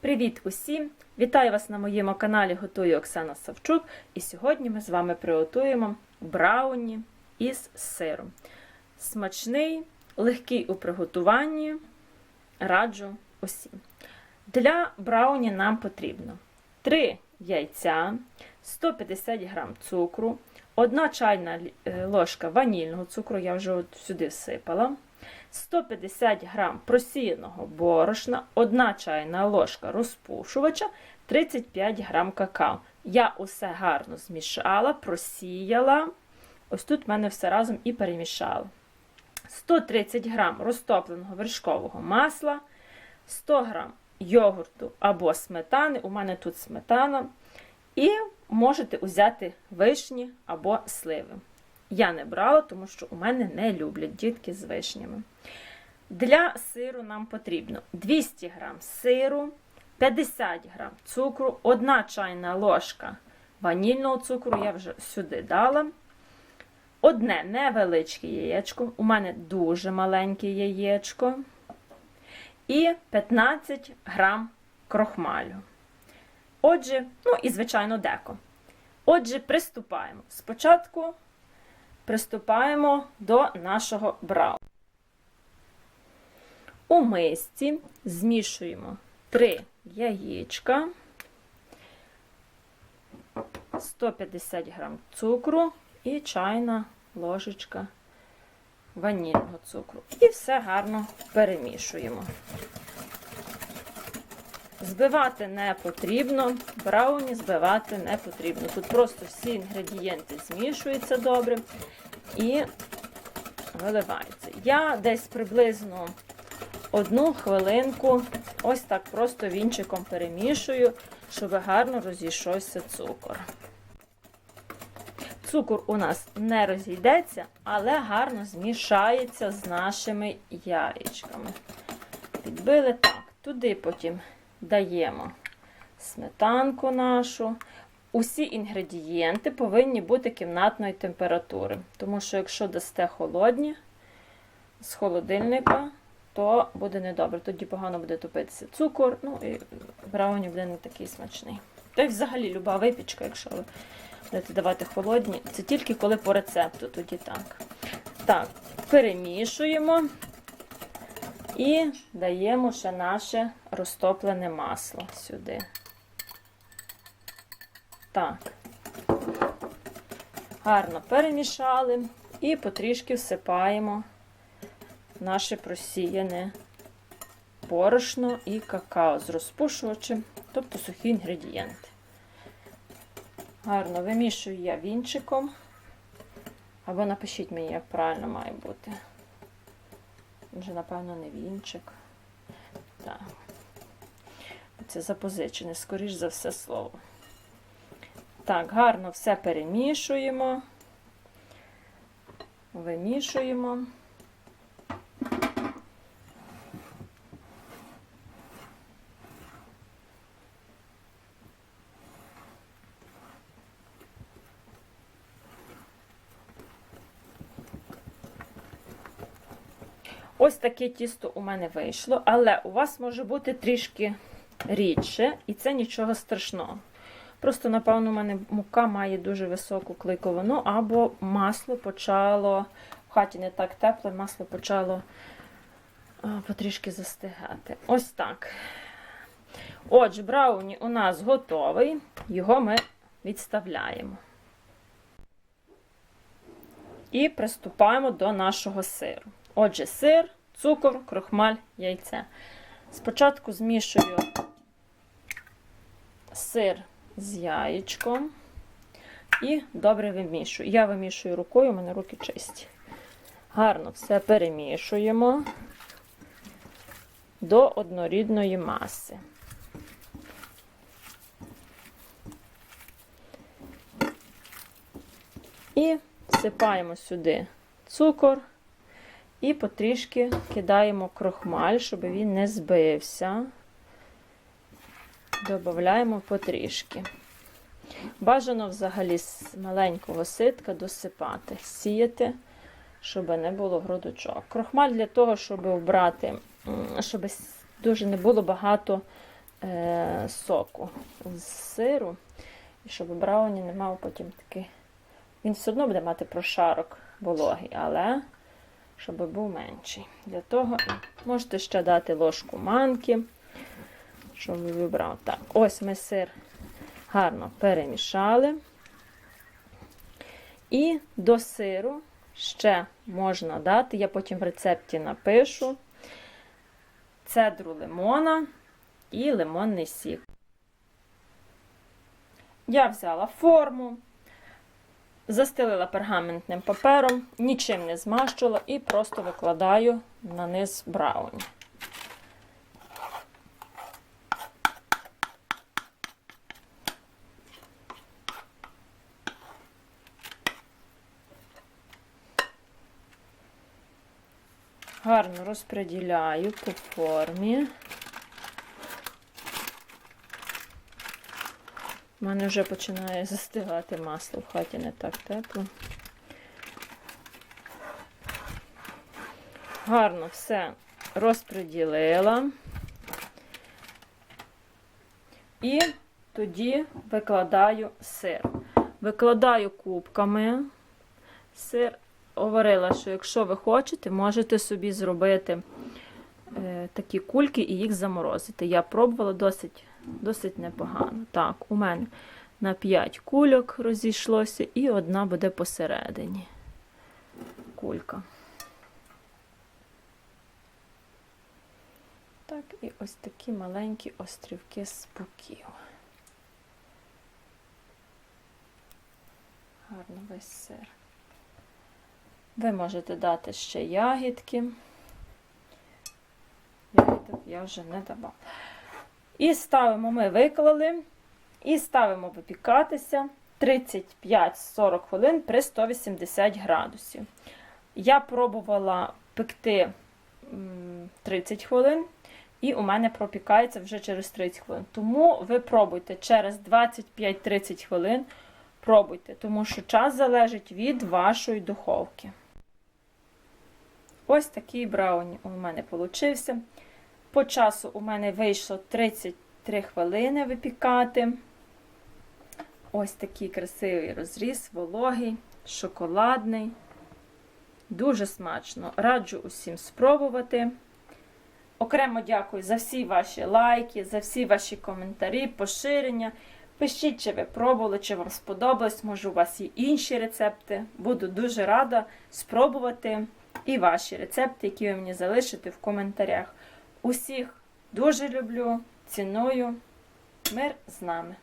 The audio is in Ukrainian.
Привіт усім! Вітаю вас на моєму каналі Готую Оксана Савчук. І сьогодні ми з вами приготуємо брауні із сиром. Смачний, легкий у приготуванні. Раджу усім. Для брауні нам потрібно 3 яйця, 150 г цукру, 1 чайна е, ложка ванільного цукру, я вже от сюди всипала. 150 г просіяного борошна, 1 чайна ложка розпушувача, 35 г какао. Я усе гарно змішала, просіяла. Ось тут в мене все разом і перемішала. 130 г розтопленого вершкового масла, 100 г йогурту або сметани. У мене тут сметана. І можете взяти вишні або сливи. Я не брала, тому що у мене не люблять дітки з вишнями. Для сиру нам потрібно 200 г сиру, 50 г цукру, 1 чайна ложка ванільного цукру, я вже сюди дала. Одне невеличке яєчко, у мене дуже маленьке яєчко. І 15 грам крохмалю. Отже, ну і, звичайно, деко. Отже, приступаємо. Спочатку приступаємо до нашого брауну. У мисці змішуємо 3 яєчка, 150 г цукру і чайна ложечка ванільного цукру. І все гарно перемішуємо. Збивати не потрібно, брауні збивати не потрібно. Тут просто всі інгредієнти змішуються добре і виливаються. Я десь приблизно одну хвилинку ось так просто вінчиком перемішую, щоб гарно розійшовся цукор. Цукор у нас не розійдеться, але гарно змішається з нашими яєчками. Підбили так, туди потім даємо сметанку нашу. Усі інгредієнти повинні бути кімнатної температури, тому що якщо дасте холодні з холодильника, то буде недобре. Тоді погано буде топитися цукор, ну і брауні буде не такий смачний. Та й взагалі люба випічка, якщо ви будете давати холодні, це тільки коли по рецепту, тоді так. Так, перемішуємо. І даємо ще наше розтоплене масло сюди. Так. Гарно перемішали і потрішки всипаємо наше просіяне борошно і какао з розпушувачем, тобто сухі інгредієнти. Гарно вимішую я вінчиком. Або напишіть мені, як правильно має бути. Вже, напевно, не вінчик. Так. Це запозичене, скоріш за все слово. Так, гарно все перемішуємо, вимішуємо. Ось таке тісто у мене вийшло, але у вас може бути трішки рідше, і це нічого страшного. Просто, напевно, у мене мука має дуже високу клейковину, або масло почало, в хаті не так тепло, масло почало а, потрішки застигати. Ось так. Отже, брауні у нас готовий, його ми відставляємо. І приступаємо до нашого сиру. Отже, сир, цукор, крохмаль, яйце. Спочатку змішую сир з яєчком і добре вимішую. Я вимішую рукою, у мене руки чисті. Гарно все перемішуємо до однорідної маси. І всипаємо сюди цукор. І потрішки кидаємо крохмаль, щоб він не збився. Додаємо потрішки. Бажано взагалі з маленького ситка досипати, сіяти, щоб не було грудочок. Крохмаль для того, щоб вбрати, щоб дуже не було багато е, соку з сиру, і щоб брауні не мав потім такий. Він все одно буде мати прошарок вологий, але щоб був менший. Для того можете ще дати ложку манки, щоб ви вибрав. Так, ось ми сир гарно перемішали. І до сиру ще можна дати, я потім в рецепті напишу цедру лимона і лимонний сік. Я взяла форму, застелила пергаментним папером, нічим не змащувала і просто викладаю на низ брауні. Гарно розподіляю по формі. У мене вже починає застигати масло в хаті не так тепло. Гарно все розподілила. І тоді викладаю сир. Викладаю кубками сир. Говорила, що якщо ви хочете, можете собі зробити е, такі кульки і їх заморозити. Я пробувала досить, досить непогано. Так, у мене на 5 кульок розійшлося, і одна буде посередині. Кулька. Так, і ось такі маленькі острівки з боків. Гарно весь сир. Ви можете дати ще ягідки. Ягідок я вже не давала. І ставимо, ми виклали, і ставимо випікатися 35-40 хвилин при 180 градусів. Я пробувала пекти 30 хвилин, і у мене пропікається вже через 30 хвилин. Тому ви пробуйте через 25-30 хвилин. Пробуйте, тому що час залежить від вашої духовки. Ось такий брауні у мене получився. По часу у мене вийшло 33 хвилини випікати. Ось такий красивий розріз, вологий, шоколадний. Дуже смачно. Раджу усім спробувати. Окремо дякую за всі ваші лайки, за всі ваші коментарі, поширення. Пишіть, чи ви пробували, чи вам сподобалось, може, у вас є інші рецепти. Буду дуже рада спробувати і ваші рецепти, які ви мені залишите в коментарях. Усіх дуже люблю, ціную. Мир з нами!